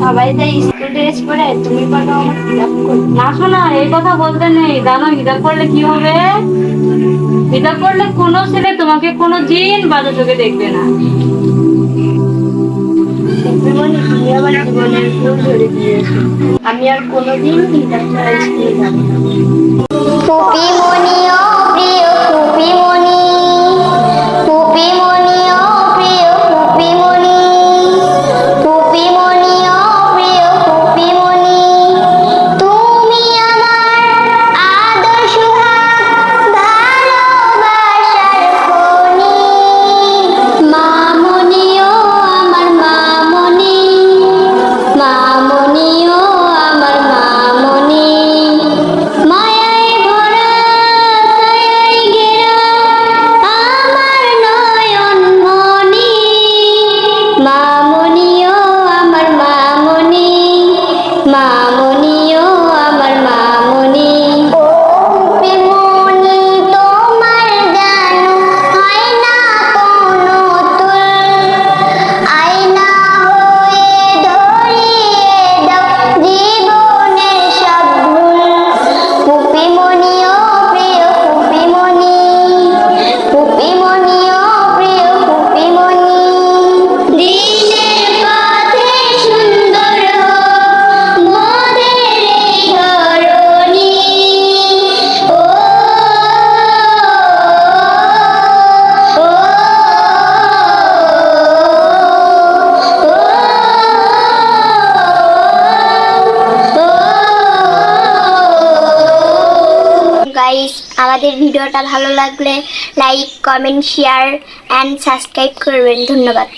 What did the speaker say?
সবাই বলতে নেই জানো হিজাব করলে কি হবে হিজাব করলে কোনো ছেলে তোমাকে কোনো দিন বাজে চোখে দেখবে না ধরে দিয়েছ আমি আর কোনোদিন ছাড়া স্কুলে না। গাইস আমাদের ভিডিওটা ভালো লাগলে like comment share and subscribe করবেন। ধন্যবাদ।